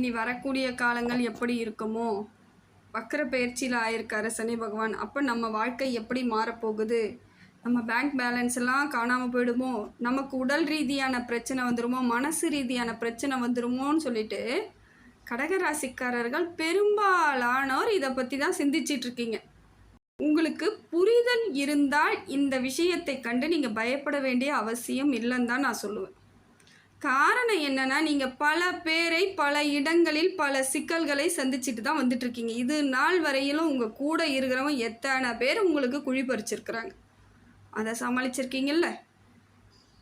இனி வரக்கூடிய காலங்கள் எப்படி இருக்குமோ? வக்கர பயிற்சியில் ஆயிருக்காரு சனி பகவான் அப்போ நம்ம வாழ்க்கை எப்படி மாறப்போகுது? நம்ம பேங்க் பேலன்ஸ் எல்லாம் காணாமல் போயிடுமோ? நமக்கு உடல் ரீதியான பிரச்சனை வந்துடுமோ மனசு ரீதியான பிரச்சனை வந்துடுமோன்னு சொல்லிட்டு கடகராசிக்காரர்கள் பெரும்பாலானோர் இதை பற்றி தான் சிந்திச்சிட்டு இருக்கீங்க. உங்களுக்கு புரிதல் இருந்தால் இந்த விஷயத்தை கண்டு நீங்கள் பயப்பட வேண்டிய அவசியம் இல்லைன்னு தான் நான் சொல்லுவேன். காரணம் என்னன்னா நீங்கள் பல பேரை பல இடங்களில் பல சிக்கல்களை சந்திச்சுட்டு தான் வந்துட்டு இருக்கீங்க இது நாள் வரையிலும் உங்கள் கூட இருக்கிறவங்க எத்தனை பேர் உங்களுக்கு குழி பறிச்சிருக்கிறாங்க? அதை சமாளிச்சிருக்கீங்கல்ல?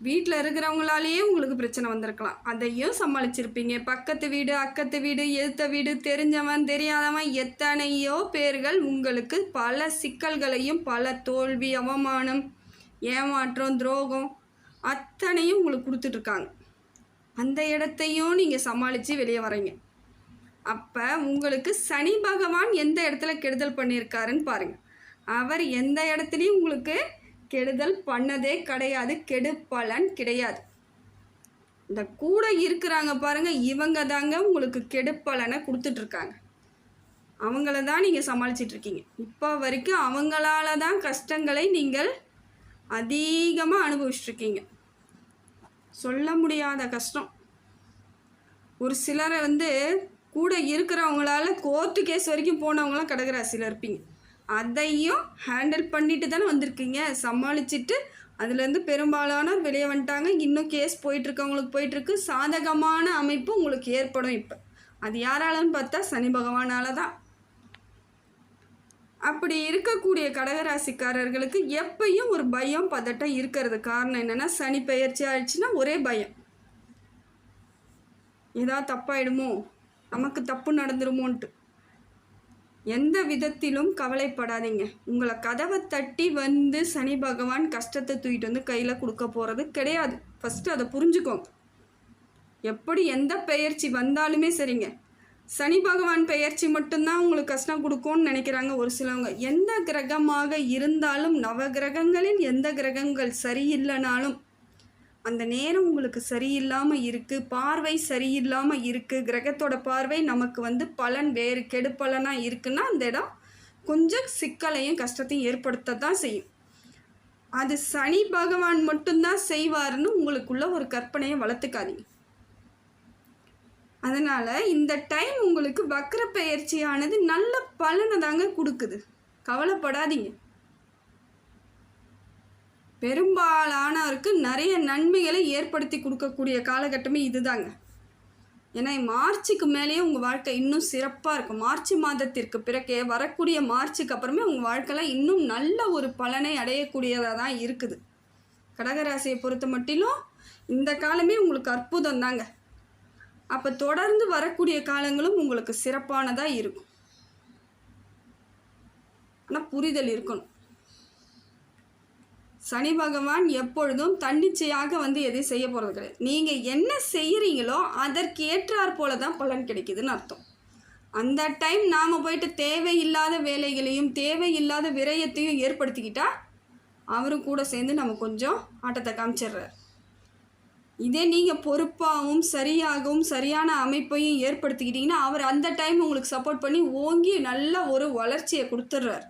வீட்டில் இருக்கிறவங்களாலேயே உங்களுக்கு பிரச்சனை வந்திருக்கலாம். அதையும் சமாளிச்சிருப்பீங்க. பக்கத்து வீடு அக்கத்து வீடு எதிர்த்த வீடு தெரிஞ்சவன் தெரியாதவன் எத்தனையோ பேர்கள் உங்களுக்கு பல சிக்கல்களையும் பல தோல்வி அவமானம் ஏமாற்றம் துரோகம் அத்தனையும் உங்களுக்கு கொடுத்துட்ருக்காங்க அந்த இடத்தையும் நீங்கள் சமாளித்து வெளியே வரீங்க அப்போ உங்களுக்கு சனி பகவான் எந்த இடத்துல கெடுதல் பண்ணியிருக்காருன்னு பாருங்கள் அவர் எந்த இடத்துலையும் உங்களுக்கு கெடுதல் பண்ணதே கிடையாது கெடு பலன் கிடையாது. இந்த கூட இருக்கிறாங்க பாருங்க இவங்க தாங்க உங்களுக்கு கெடுப்பலனை கொடுத்துட்ருக்காங்க. அவங்கள தான் நீங்கள் சமாளிச்சிட்ருக்கீங்க. இப்போ வரைக்கும் அவங்களால தான் கஷ்டங்களை நீங்கள் அதிகமாக அனுபவிச்சிட்ருக்கீங்க. சொல்ல முடியாத கஷ்டம். ஒரு சிலரை வந்து கூட இருக்கிறவங்களால கோர்ட்டு கேஸ் வரைக்கும் போனவங்களாம் கடகராசியில் இருப்பீங்க. அதையும் ஹேண்டில் பண்ணிட்டு தானே வந்திருக்கீங்க. சமாளிச்சுட்டு அதுலேருந்து பெரும்பாலானோர் வெளியே வந்துட்டாங்க. இன்னும் கேஸ் போயிட்டுருக்கவங்களுக்கு போயிட்டுருக்கு. சாதகமான அமைப்பு உங்களுக்கு ஏற்படும் இப்போ. அது யாராலன்னு பார்த்தா சனி பகவானால தான் அப்படி இருக்கக்கூடிய கடகராசிக்காரர்களுக்கு எப்பயும் ஒரு பயம் பதட்டம் இருக்கிறது. காரணம் என்னென்னா சனி பெயர்ச்சி ஆயிடுச்சுன்னா ஒரே பயம். ஏதாவது தப்பாயிடுமோ? நமக்கு தப்பு நடந்துருமோன்ட்டு. எந்த விதத்திலும் கவலைப்படாதீங்க. உங்களை கதவை தட்டி வந்து சனி பகவான் கஷ்டத்தை தூக்கிட்டு வந்து கையில் கொடுக்க போகிறது கிடையாது. ஃபஸ்ட்டு அதை புரிஞ்சுக்கோங்க. எப்படி எந்த பெயர்ச்சி வந்தாலுமே சரிங்க. சனி பகவான் பெயர்ச்சி மட்டும்தான் உங்களுக்கு கஷ்டம் கொடுக்கும்னு நினைக்கிறாங்க ஒரு சிலவங்க. எந்த கிரகமாக இருந்தாலும் நவ கிரகங்களில் எந்த கிரகங்கள் சரியில்லைனாலும் அந்த நேரம் உங்களுக்கு சரியில்லாமல் இருக்குது பார்வை சரியில்லாமல் இருக்குது கிரகத்தோட பார்வை நமக்கு வந்து பலன் வேறு கெடுப்பலனாக இருக்குன்னா அந்த இடம் கொஞ்சம் சிக்கலையும் கஷ்டத்தையும் ஏற்படுத்த தான் செய்யும். அது சனி பகவான் மட்டும்தான் செய்வார்னு உங்களுக்குள்ள ஒரு கற்பனையை வளர்த்துக்காதீங்க. அதனால் இந்த டைம் உங்களுக்கு வக்கர பயிற்சியானது நல்ல பலனை தாங்க கொடுக்குது. கவலைப்படாதீங்க. பெரும்பாலானவருக்கு நிறைய நன்மைகளை ஏற்படுத்தி கொடுக்கக்கூடிய காலகட்டமே இதுதாங்க. ஏன்னா மார்ச்சுக்கு மேலேயே உங்கள் வாழ்க்கை இன்னும் சிறப்பாக இருக்கும். மார்ச் மாதத்திற்கு பிறகே வரக்கூடிய மார்ச்சுக்கு அப்புறமே உங்கள் வாழ்க்கையில் இன்னும் நல்ல ஒரு பலனை அடையக்கூடியதாக தான் இருக்குது. கடகராசியை பொறுத்த மட்டிலும் இந்த காலமே உங்களுக்கு அற்புதம் தாங்க. அப்போ தொடர்ந்து வரக்கூடிய காலங்களும் உங்களுக்கு சிறப்பானதாக இருக்கும். ஆனால் புரிதல் இருக்கணும். சனி பகவான் எப்பொழுதும் தன்னிச்சையாக வந்து எதையும் செய்ய போகிறது கிடையாது. நீங்கள் என்ன செய்கிறீங்களோ அதற்கு ஏற்றாற் போல தான் பலன் கிடைக்குதுன்னு அர்த்தம். அந்த டைம் நாம் போயிட்டு தேவையில்லாத வேலைகளையும் தேவையில்லாத விரயத்தையும் ஏற்படுத்திக்கிட்டால் அவரும் கூட சேர்ந்து நம்ம கொஞ்சம் ஆட்டத்தை காமிச்சிடுறாரு. இதே நீங்கள் பொறுப்பாகவும் சரியாகவும் சரியான அமைப்பையும் ஏற்படுத்திக்கிட்டிங்கன்னா அவர் அந்த டைம் உங்களுக்கு சப்போர்ட் பண்ணி ஓங்கி நல்ல ஒரு வளர்ச்சியை கொடுத்துட்றார்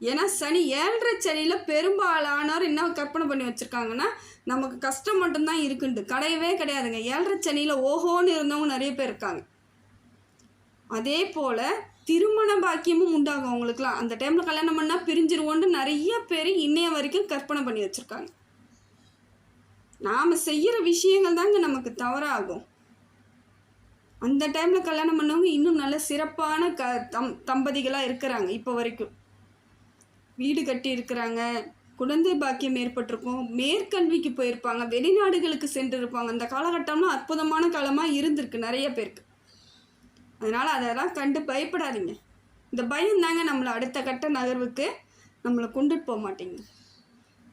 ஏன்னா சனி ஏழரை சனியில் பெரும்பாலானவர் என்ன கற்பனை பண்ணி வச்சுருக்காங்கன்னா நமக்கு கஷ்டம் மட்டும்தான் இருக்குண்டு கிடையவே கிடையாதுங்க. ஏழரை சனியில் ஓஹோன்னு இருந்தவங்க நிறைய பேர் இருக்காங்க. அதே போல் திருமண பாக்கியமும் உண்டாகும் அவங்களுக்குலாம் அந்த டைமில் கல்யாணம் பண்ணால் பிரிஞ்சிருவோன்ட்டு நிறைய பேர் இன்னைய வரைக்கும் கற்பனை பண்ணி வச்சுருக்காங்க. நாம் செய்கிற விஷயங்கள் தாங்க நமக்கு தவறாகும். அந்த டைமில் கல்யாணம் பண்ணவங்க இன்னும் நல்ல சிறப்பான க தம் தம்பதிகளாக இருக்கிறாங்க இப்போ வரைக்கும். வீடு கட்டி இருக்கிறாங்க குழந்தை பாக்கியம் ஏற்பட்டிருக்கும் மேற்கல்விக்கு போயிருப்பாங்க வெளிநாடுகளுக்கு சென்றிருப்பாங்க. அந்த காலகட்டம்லாம் அற்புதமான காலமாக இருந்திருக்கு நிறைய பேருக்கு. அதனால் அதெல்லாம் கண்டு பயப்படாதீங்க. இந்த பயம் தாங்க நம்மளை அடுத்த கட்ட நகர்வுக்கு நம்மளை கொண்டுட்டு போக மாட்டேங்குது.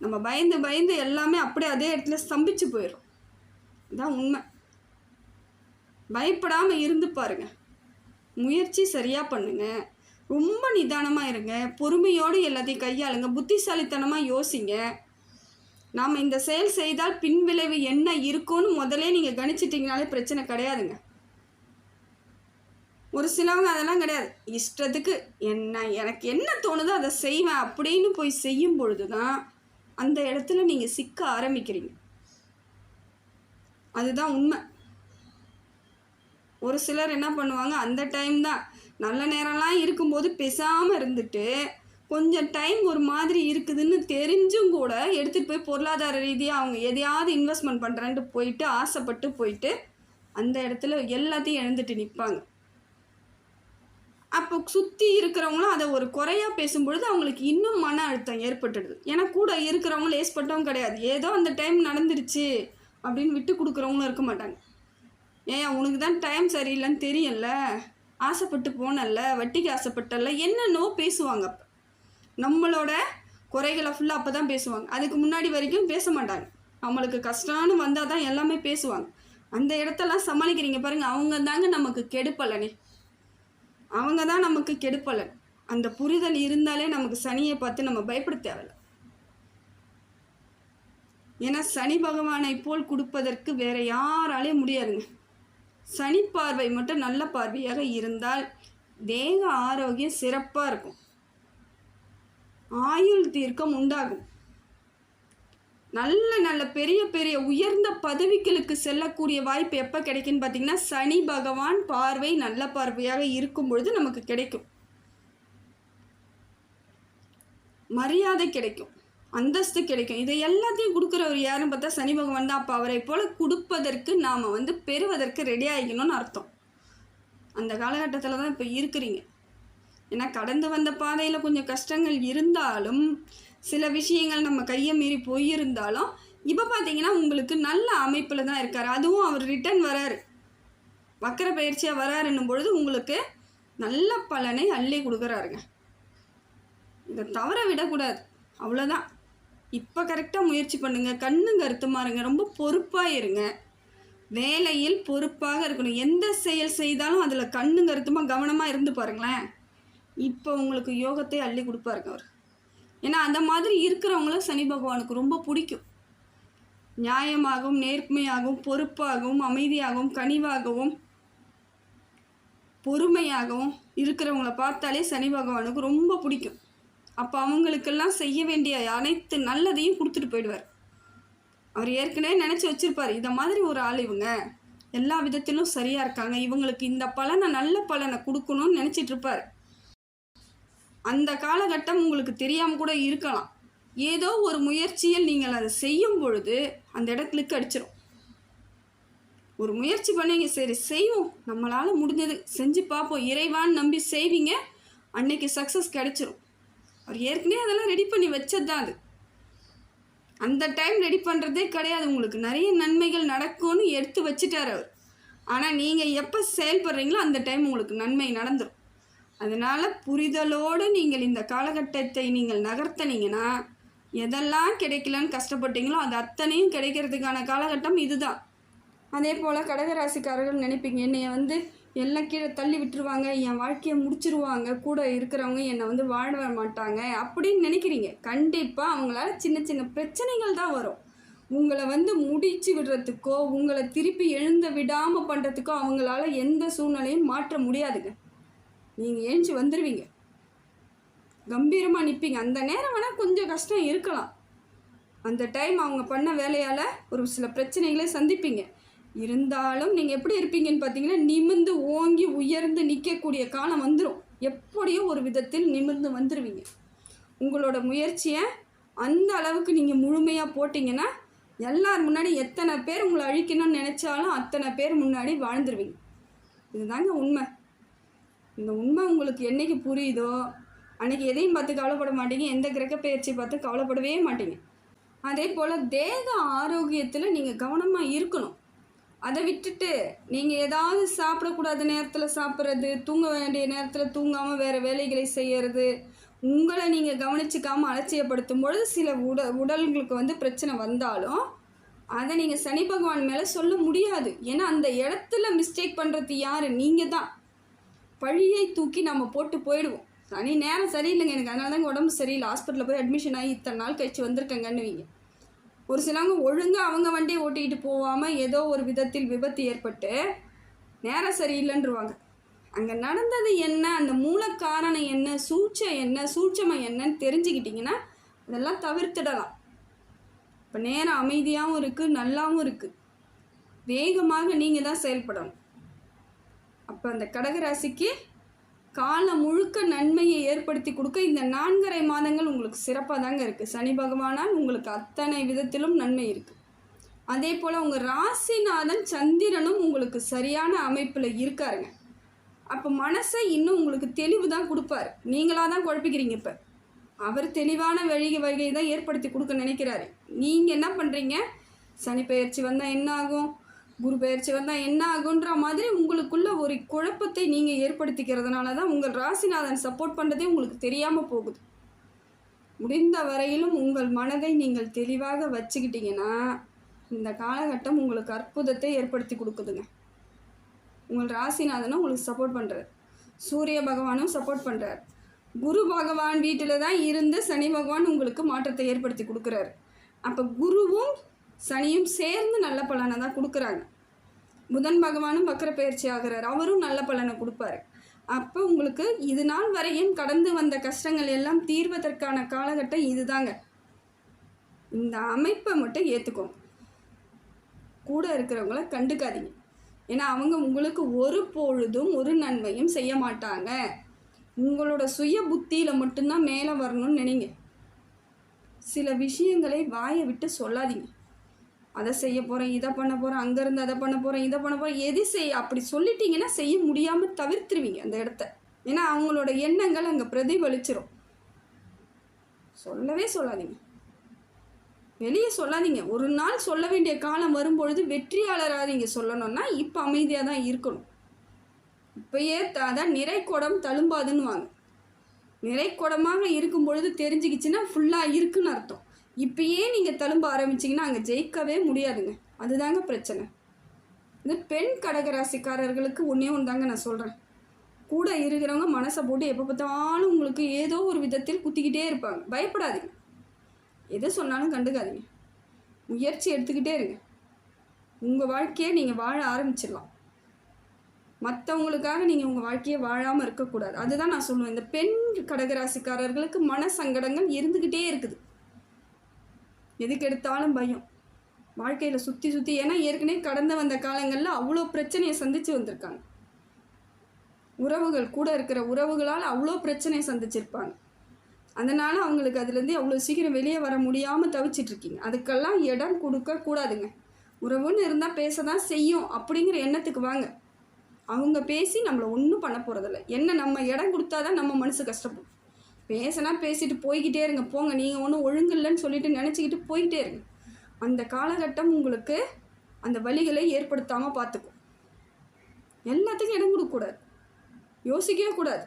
நம்ம பயந்து பயந்து எல்லாமே அப்படியே அதே இடத்துல ஸ்தம்பிச்சு போயிடும் அதான் உண்மை. பயப்படாமல் இருந்து பாருங்க. முயற்சி சரியாக பண்ணுங்கள் ரொம்ப நிதானமாக இருங்க. பொறுமையோடு எல்லாத்தையும் கையாளுங்க. புத்திசாலித்தனமாக யோசிங்க. நாம் இந்த செயல் செய்தால் பின்விளைவு என்ன இருக்கும்னு முதலே நீங்கள் கணிச்சிட்டிங்கனாலே பிரச்சனை கிடையாதுங்க. ஒரு சிலவங்க அதெல்லாம் கிடையாது. இஷ்டத்துக்கு என்ன எனக்கு என்ன தோணுதோ அதை செய்வேன் அப்படின்னு போய் செய்யும் பொழுது தான் அந்த இடத்துல நீங்கள் சிக்க ஆரம்பிக்கிறீங்க. அதுதான் உண்மை. ஒரு சிலர் என்ன பண்ணுவாங்க அந்த டைம் தான். நல்ல நேரம்லாம் இருக்கும்போது பேசாமல் இருந்துட்டு கொஞ்சம் டைம் ஒரு மாதிரி இருக்குதுன்னு தெரிஞ்சும் கூட எடுத்துகிட்டு போய் பொருளாதார ரீதியாக அவங்க எதையாவது இன்வெஸ்ட்மெண்ட் பண்ணுறேன்ட்டு போயிட்டு ஆசைப்பட்டு போயிட்டு அந்த இடத்துல எல்லாத்தையும் எழுந்துட்டு நிற்பாங்க அப்போ சுற்றி இருக்கிறவங்களும் அதை ஒரு குறையாக பேசும்பொழுது அவங்களுக்கு இன்னும் மன அழுத்தம் ஏற்பட்டுடுது. ஏன்னா கூட இருக்கிறவங்க லேஸ்பட்டவங்க கிடையாது. ஏதோ அந்த டைம் நடந்துருச்சு அப்படின்னு விட்டு கொடுக்குறவங்களும் இருக்க மாட்டாங்க. ஏன் உனக்கு தான் டைம் சரியில்லைன்னு தெரியல ஆசைப்பட்டு போனல்ல வட்டிக்கு ஆசைப்பட்டல்ல என்னென்னோ பேசுவாங்க அப்போ. நம்மளோட குறைகளை ஃபுல்லாக அப்போ தான் பேசுவாங்க. அதுக்கு முன்னாடி வரைக்கும் பேச மாட்டாங்க. அவங்களுக்கு கஷ்டம்னு வந்தால் தான் எல்லாமே பேசுவாங்க. அந்த இடத்தெல்லாம் சமாளிக்கிறீங்க பாருங்கள் அவங்க தாங்க நமக்கு கெடுப்பலனே. அவங்க தான் நமக்கு கெடுப்பலன் அந்த புரிதல் இருந்தாலே நமக்கு சனியை பார்த்து நம்ம பயப்பட தேவையில்ல. ஏன்னா சனி பகவானை போல் கொடுப்பதற்கு வேற யாராலையும் முடியாதுங்க. சனி பார்வை மட்டும் நல்ல பார்வையாக இருந்தால் தேக ஆரோக்கியம் சிறப்பாக இருக்கும். ஆயுள் தீர்க்கம் உண்டாகும். நல்ல நல்ல பெரிய பெரிய உயர்ந்த பதவிகளுக்கு செல்லக்கூடிய வாய்ப்பு எப்போ கிடைக்குன்னு பார்த்தீங்கன்னா சனி பகவான் பார்வை நல்ல பார்வையாக இருக்கும் பொழுது நமக்கு கிடைக்கும். மரியாதை கிடைக்கும் அந்தஸ்து கிடைக்கும். இதை எல்லாத்தையும் கொடுக்குறவர் யாருன்னு பார்த்தா சனி பகவான் தான். அப்போ அவரை போல் கொடுப்பதற்கு நாம் வந்து பெறுவதற்கு ரெடி ஆகிக்கணும்னு அர்த்தம். அந்த காலகட்டத்தில் தான் இப்போ இருக்கிறீங்க. ஏன்னா கடந்து வந்த பாதையில் கொஞ்சம் கஷ்டங்கள் இருந்தாலும் சில விஷயங்கள் நம்ம கையை மீறி போயிருந்தாலும் இப்போ பார்த்தீங்கன்னா உங்களுக்கு நல்ல அமைப்பில் தான் இருக்கார். அதுவும் அவர் ரிட்டர்ன் வராரு. வக்கர பயிற்சியாக வராருன்னும் பொழுது உங்களுக்கு நல்ல பலனை அள்ளி கொடுக்குறாருங்க. இதை தவற விடக்கூடாது. அவ்வளோதான் இப்போ கரெக்டாக முயற்சி பண்ணுங்கள் கண்ணு கருத்துமா இருங்க ரொம்ப பொறுப்பாக இருங்க. வேலையில் பொறுப்பாக இருக்கணும். எந்த செயல் செய்தாலும் அதில் கண்ணு கருத்துமாக கவனமாக இருந்து பாருங்களேன். இப்போ உங்களுக்கு யோகத்தை அள்ளி கொடுப்பாருங்க அவர். ஏன்னா அந்த மாதிரி இருக்கிறவங்கள சனி பகவானுக்கு ரொம்ப பிடிக்கும். நியாயமாகவும் நேர்மையாகவும் பொறுப்பாகவும் அமைதியாகவும் கனிவாகவும் பொறுமையாகவும் இருக்கிறவங்கள பார்த்தாலே சனி பகவானுக்கு ரொம்ப பிடிக்கும். அப்போ அவங்களுக்கெல்லாம் செய்ய வேண்டிய அனைத்து நல்லதையும் கொடுத்துட்டு போயிடுவார். அவர் ஏற்கனவே நினச்சி வச்சுருப்பார் இதை மாதிரி ஒரு ஆள் இவங்க எல்லா விதத்திலும் சரியாக இருக்காங்க. இவங்களுக்கு இந்த பலனை நல்ல பலனை கொடுக்கணும்னு நினச்சிட்ருப்பார் இருப்பார். அந்த காலகட்டம் உங்களுக்கு தெரியாமல் கூட இருக்கலாம். ஏதோ ஒரு முயற்சியில் நீங்கள் அதை செய்யும் பொழுது அந்த இடத்துலக்கு அடிச்சிடும் ஒரு முயற்சி பண்ணீங்க சரி செய்வோம். நம்மளால் முடிஞ்சது. செஞ்சு பார்ப்போம். இறைவான்னு நம்பி செய்வீங்க. அன்னைக்கு சக்ஸஸ் கிடைச்சிரும். அவர் ஏற்கனவே அதெல்லாம் ரெடி பண்ணி வச்சது தான் அது. அந்த டைம் ரெடி பண்ணுறதே கிடையாது. உங்களுக்கு நிறைய நன்மைகள் நடக்கும்னு எடுத்து வச்சுட்டார் அவர். ஆனால் நீங்கள் எப்போ செயல்படுறீங்களோ அந்த டைம் உங்களுக்கு நன்மை நடந்துடும் அதனால் புரிதலோடு நீங்கள் இந்த காலகட்டத்தை நீங்கள் நகர்த்தனீங்கன்னா எதெல்லாம் கிடைக்கலன்னு கஷ்டப்பட்டீங்களோ அது அத்தனையும் கிடைக்கிறதுக்கான காலகட்டம் இதுதான். அதே போல் கடகராசிக்காரர்கள் நினைப்பீங்க என்னைய வந்து எல்லாம் கீழே தள்ளி விட்டுருவாங்க என் வாழ்க்கையை முடிச்சிருவாங்க கூட இருக்கிறவங்க என்னை வந்து வாழ வர மாட்டாங்க அப்படின்னு நினைக்கிறீங்க. கண்டிப்பாக அவங்களால சின்ன சின்ன பிரச்சனைகள் தான் வரும். உங்களை வந்து முடிச்சு விடுறதுக்கோ உங்களை திருப்பி எழுந்த விடாமல் பண்ணுறதுக்கோ அவங்களால எந்த சூழ்நிலையும் மாற்ற முடியாதுங்க. நீங்கள் ஏஞ்சி வந்துடுவீங்க கம்பீரமாக நிற்பீங்க அந்த நேரம் வேணால் கொஞ்சம் கஷ்டம் இருக்கலாம். அந்த டைம் அவங்க பண்ண வேலையால் ஒரு சில பிரச்சனைகளை சந்திப்பீங்க. இருந்தாலும் நீங்கள் எப்படி இருப்பீங்கன்னு பார்த்தீங்கன்னா நிமிர்ந்து ஓங்கி உயர்ந்து நிற்கக்கூடிய காலம் வந்துடும் எப்படியோ ஒரு விதத்தில் நிமிர்ந்து வந்துடுவீங்க உங்களோட முயற்சியை அந்த அளவுக்கு நீங்கள் முழுமையாக போட்டிங்கன்னா எல்லார் முன்னாடி எத்தனை பேர் உங்களை அழிக்கணும்னு நினச்சாலும் அத்தனை பேர் முன்னாடி வாழ்ந்துருவீங்க. இதுதாங்க உண்மை. இந்த உண்மை உங்களுக்கு என்னைக்கு புரியுதோ அன்றைக்கி எதையும் பார்த்து கவலைப்பட மாட்டீங்க. எந்த கிரக பயிற்சி பார்த்து கவலைப்படவே மாட்டீங்க. அதே போல் தேக ஆரோக்கியத்தில் நீங்கள் கவனமாக இருக்கணும். அதை விட்டுட்டு நீங்கள் ஏதாவது சாப்பிடக்கூடாத நேரத்தில் சாப்பிட்றது தூங்க வேண்டிய நேரத்தில் தூங்காமல் வேறு வேலைகளை செய்கிறது உங்களை நீங்கள் கவனிச்சிக்காமல் அலட்சியப்படுத்தும் பொழுது சில உட உடல்களுக்கு வந்து பிரச்சனை வந்தாலும் அதை நீங்கள் சனி பகவான் மேலே சொல்ல முடியாது. ஏன்னா அந்த இடத்துல மிஸ்டேக் பண்ணுறது யார்? நீங்கள் தான் பழியை தூக்கி நம்ம போட்டு போயிடுவோம். சனி நேரம் சரியில்லைங்க. எனக்கு அதனால தாங்க உடம்பு சரியில்லை. ஹாஸ்பிட்டலில் போய் அட்மிஷன் ஆகி இத்தனை நாள் கழிச்சு வந்திருக்கேங்கன்னுவீங்க ஒரு சிலவங்க ஒழுங்காக அவங்க வண்டியை ஓட்டிக்கிட்டு போகாமல் ஏதோ ஒரு விதத்தில் விபத்து ஏற்பட்டு நேரம் சரியில்லைன்றவாங்க. அங்கே நடந்தது என்ன? அந்த மூல காரணம் என்ன? சூழ்ச்சை என்ன? சூட்சமம் என்னன்னு தெரிஞ்சுக்கிட்டிங்கன்னா அதெல்லாம் தவிர்த்துடலாம். இப்போ நேரம் அமைதியாகவும் இருக்குது நல்லாவும் இருக்குது வேகமாக நீங்கள் தான் செயல்படணும். அப்போ அந்த கடகராசிக்கு காலம் முழுக்க நன்மையை ஏற்படுத்தி கொடுக்க இந்த நான்கரை மாதங்கள் உங்களுக்கு சிறப்பாக தாங்க இருக்குது சனி பகவானால் உங்களுக்கு அத்தனை விதத்திலும் நன்மை இருக்குது அதே போல் உங்கள் ராசிநாதன் சந்திரனும் உங்களுக்கு சரியான அமைப்பில் இருக்காருங்க. அப்போ மனசை இன்னும் உங்களுக்கு தெளிவு தான் கொடுப்பாரு. நீங்களாக தான் குழப்பிக்கிறீங்க இப்போ. அவர் தெளிவான வழி வகையை தான் ஏற்படுத்தி கொடுக்க நினைக்கிறாரு. நீங்கள் என்ன பண்ணுறீங்க சனி பயிற்சி வந்தால் என்ன ஆகும்? குரு பெயர்ச்சி வந்தால் என்ன ஆகுன்ற மாதிரி உங்களுக்குள்ள ஒரு குழப்பத்தை நீங்கள் ஏற்படுத்திக்கிறதுனால தான் உங்கள் ராசிநாதன் சப்போர்ட் பண்ணுறதே உங்களுக்கு தெரியாமல் போகுது. முடிந்த வரையிலும் உங்கள் மனதை நீங்கள் தெளிவாக வச்சுக்கிட்டீங்கன்னா இந்த காலகட்டம் உங்களுக்கு அற்புதத்தை ஏற்படுத்தி கொடுக்குதுங்க. உங்கள் ராசிநாதனும் உங்களுக்கு சப்போர்ட் பண்ணுறார் சூரிய பகவானும் சப்போர்ட் பண்ணுறார் குரு பகவான் வீட்டில் தான் இருந்து சனி பகவான் உங்களுக்கு மாற்றத்தை ஏற்படுத்தி கொடுக்குறாரு. அப்போ குருவும் சனியும் சேர்ந்து நல்ல பலனை தான் கொடுக்குறாங்க. புதன் பகவானும் வக்கர பயிற்சி ஆகிறார். அவரும் நல்ல பலனை கொடுப்பாரு. அப்போ உங்களுக்கு இது நாள் வரையும் கடந்து வந்த கஷ்டங்கள் எல்லாம் தீர்வதற்கான காலகட்டம் இதுதாங்க. இந்த அமைப்பை மட்டும் ஏற்றுக்கோங்க கூட இருக்கிறவங்கள கண்டுக்காதீங்க. ஏன்னா அவங்க உங்களுக்கு ஒரு பொழுதும் ஒரு நன்மையும் செய்ய மாட்டாங்க. உங்களோட சுய புத்தியில் மட்டும்தான் மேலே வரணும்னு நினைங்க. சில விஷயங்களை வாயை விட்டு சொல்லாதீங்க. அதை செய்ய போகிறேன் இதை பண்ண போகிறேன் அங்கேருந்து அதை பண்ண போகிறேன் இதை பண்ண போகிறேன் எது செய்ய அப்படி சொல்லிட்டீங்கன்னா செய்ய முடியாமல் தவிர்த்துருவீங்க அந்த இடத்த. ஏன்னா அவங்களோட எண்ணங்கள் அங்கே பிரதிபலிச்சிரும். சொல்லவே சொல்லாதீங்க. வெளியே சொல்லாதீங்க. ஒரு நாள் சொல்ல வேண்டிய காலம் வரும்பொழுது வெற்றியாளராக நீங்கள் சொல்லணும்னா இப்போ அமைதியாக தான் இருக்கணும். இப்பயே த- அதான் நிறைக்குடம் தழும்பாதுன்னு வாங்க நிறைக்குடமாக இருக்கும் பொழுது தெரிஞ்சுக்கிச்சுன்னா ஃபுல்லாக இருக்குன்னு அர்த்தம். இப்பயே நீங்கள் தழும்ப ஆரம்பிச்சிங்கன்னா அங்கே ஜெயிக்கவே முடியாதுங்க. அதுதாங்க பிரச்சனை. இந்த பெண் கடகராசிக்காரர்களுக்கு ஒன்றே ஒன்று தாங்க நான் சொல்கிறேன் கூட இருக்கிறவங்க மனசை போட்டு எப்போ பார்த்தாலும் உங்களுக்கு ஏதோ ஒரு விதத்தில் குத்திக்கிட்டே இருப்பாங்க. பயப்படாதீங்க. எதை சொன்னாலும் கண்டுக்காதீங்க. முயற்சி எடுத்துக்கிட்டே இருங்க. உங்கள் வாழ்க்கையை நீங்கள் வாழ ஆரம்பிச்சிடலாம். மற்றவங்களுக்காக நீங்கள் உங்கள் வாழ்க்கையை வாழாமல் இருக்கக்கூடாது. அதுதான் நான் சொல்லுவேன். இந்த பெண் கடகராசிக்காரர்களுக்கு மன சங்கடங்கள் இருந்துக்கிட்டே இருக்குது. எதுக்கு எடுத்தாலும் பயம். வாழ்க்கையில் சுற்றி சுற்றி ஏன்னா ஏற்கனவே கடந்து வந்த காலங்களில் அவ்வளோ பிரச்சனையை சந்தித்து வந்திருக்காங்க. உறவுகள் கூட இருக்கிற உறவுகளால் அவ்வளோ பிரச்சனையை சந்திச்சிருப்பாங்க. அதனால் அவங்களுக்கு அதுலேருந்து அவ்வளோ சீக்கிரம் வெளியே வர முடியாமல் தவிச்சிட்ருக்கீங்க அதுக்கெல்லாம் இடம் கொடுக்க கூடாதுங்க. உறவுன்னு இருந்தால் பேச தான் செய்யும் அப்படிங்கிற எண்ணத்துக்கு வாங்க. அவங்க பேசி நம்மளை ஒன்றும் பண்ண போகிறதில்ல என்ன நம்ம இடம் கொடுத்தா தான் நம்ம மனசு கஷ்டப்படும். பேசினா பேசிட்டு போய்கிட்டே இருங்க. போங்க. நீங்கள் ஒன்றும் ஒழுங்கு இல்லைன்னு சொல்லிட்டு நினச்சிக்கிட்டு போய்கிட்டே இருங்க. அந்த காலகட்டம் உங்களுக்கு அந்த வழிகளை ஏற்படுத்தாமல் பார்த்துக்கும். எல்லாத்துக்கும் இடம் கொடுக்கக்கூடாது. யோசிக்கவே கூடாது.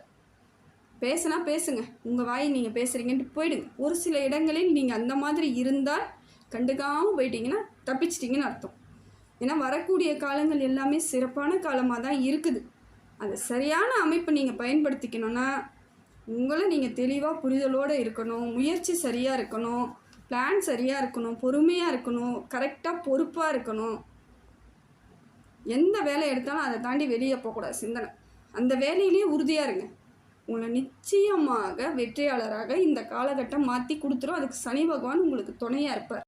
பேசுனா பேசுங்க. உங்கள் வாய் நீங்கள் பேசுகிறீங்கன்ட்டு போயிடுங்க. ஒரு சில இடங்களில் நீங்கள் அந்த மாதிரி இருந்தால் கண்டுக்காமல் போயிட்டீங்கன்னா தப்பிச்சிட்டிங்கன்னு அர்த்தம். ஏன்னா வரக்கூடிய காலங்கள் எல்லாமே சிறப்பான காலமாக தான் இருக்குது. அந்த சரியான அமைப்பை நீங்கள் பயன்படுத்திக்கணும்னா உங்களை நீங்கள் தெளிவாக புரிதலோடு இருக்கணும் முயற்சி சரியாக இருக்கணும் பிளான் சரியாக இருக்கணும் பொறுமையாக இருக்கணும் கரெக்டாக பொறுப்பாக இருக்கணும். எந்த வேலை எடுத்தாலும் அதை தாண்டி வெளியே போகக்கூடாது சிந்தனை. அந்த வேலையிலேயே உறுதியாக இருங்க. உங்களை நிச்சயமாக வெற்றியாளராக இந்த காலகட்டம் மாற்றி கொடுத்துரும். அதுக்கு சனி பகவான் உங்களுக்கு துணையாக இருப்பார்.